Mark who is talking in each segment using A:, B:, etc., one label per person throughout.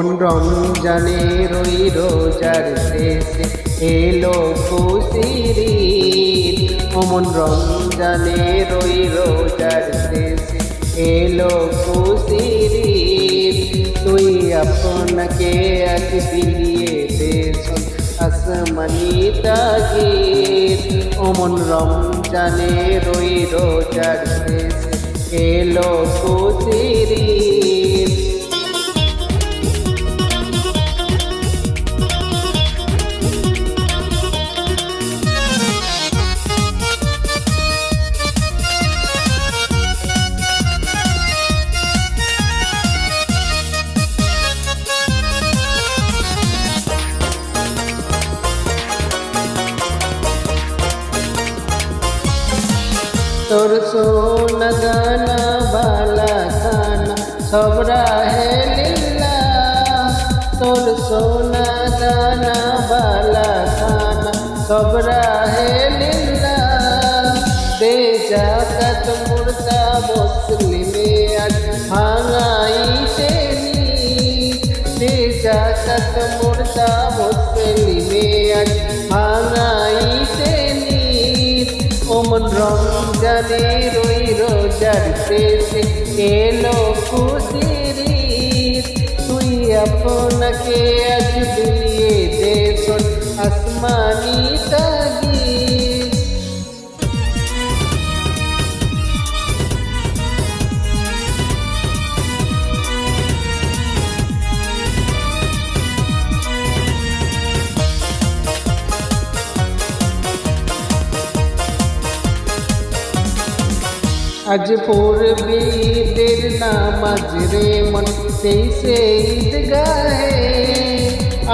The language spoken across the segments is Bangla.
A: অমন রমজানে রই রোজার শেষে। এলো খুশির। অমন রমজানে রই রোজার শেষে। এলো খুশির, তুই আপনাকে আজ বিলিয়ে দেশ আসমানি তাগিদ, অমন রমজানে রই রোজার শেষে। এলো খুশির ঈদ। তোর সোনা গানা বালা খানা, সব রাহে লীলা তোর সোনা গানা বালা খানা, সব রাহে লীলা দে জাকাত মুর্দা মুসলিমে আজ ভাঙাইতে দে জাকাত মুর্দা মুসলিমে আজ ভাঙাইতে নি ওমন রমজানে রই রোজার শেষে এলো খুশির। তুই আপনাকে আজ দিয়ে দে শোন আসমানি তাগিদ আজ পড়বি ঈদের নামাজ রে মন, সেই সে ঈদগাহে।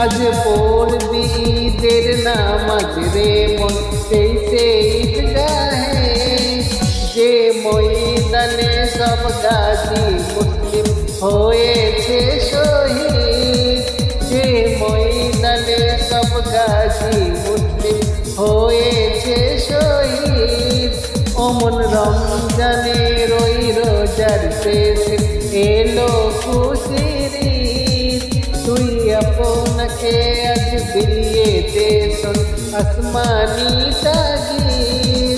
A: আজ পড়বি ঈদের নামাজ রে মন, সেই সে ঈদগাহে। যে ময়দানে সব গাজী মুসলিম হয়েছে শহীদ, যে ময়দানে সব গাজী মুসলিম শহীদ অমন রমজানে রই রোজার শেষ এলো খুশির। তুই আপনাকে আজ বিলিয়ে দেশ আসমানি তাগিদ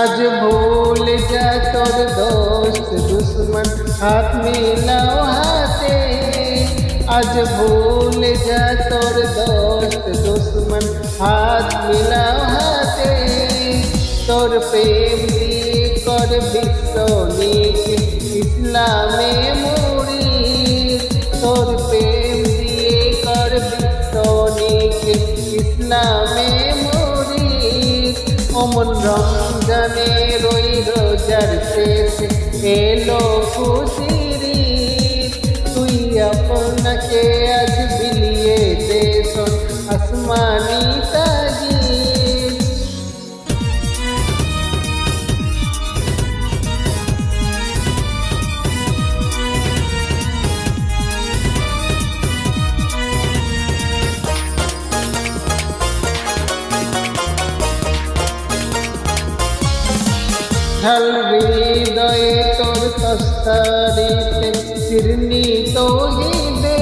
A: আজ ভুল যা তোর দোস্ত দুশ্মন হাত মিলাও হাতে। আজ ভুল যা তোর দোস্ত দুশ্মন হাত মিলাও হাতে। তোর প্রেম দিয়ে কর বিশ্ব ইসলামে মুড়ি। তোর প্রেম দিয়ে কর বিশ্ব ইসলামে মুড়ি। অমন রমজানে রই রোজার শেষে এলো খুশির। তুই আপনাকে আজ বিলিয়ে দেশ আসমানি তাগিদ ঢাল হৃদয়ে তোর তস্তারিতে শিরনি তৌহিদে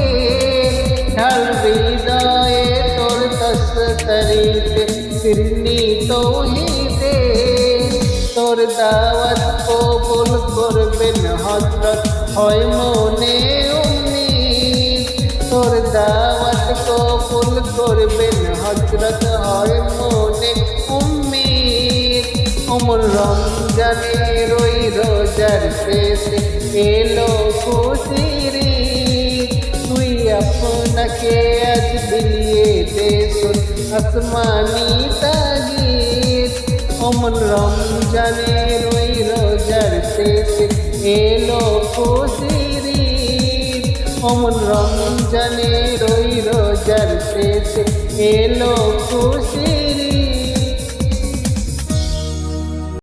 A: ঢাল হৃদয়ে তোর তস্তারিতে শিরনি তৌহিদে তোর দাওয়াত কবুল করবেন হজরত হয় মনে উম্মিদ তোর দাওয়াত কবুল করবেন হজরত হয় মনে উম্মিদ অমর রমজানে রই রোজার শেষে এলো খুশির। তুই আপনাকে আজ বিলিয়ে দে শোন আসমানি তাগিদ অমন রমজানে রই রোজার শেষে এলো খুশির। অমন রমজানে রই রোজার শেষে এলো খুশি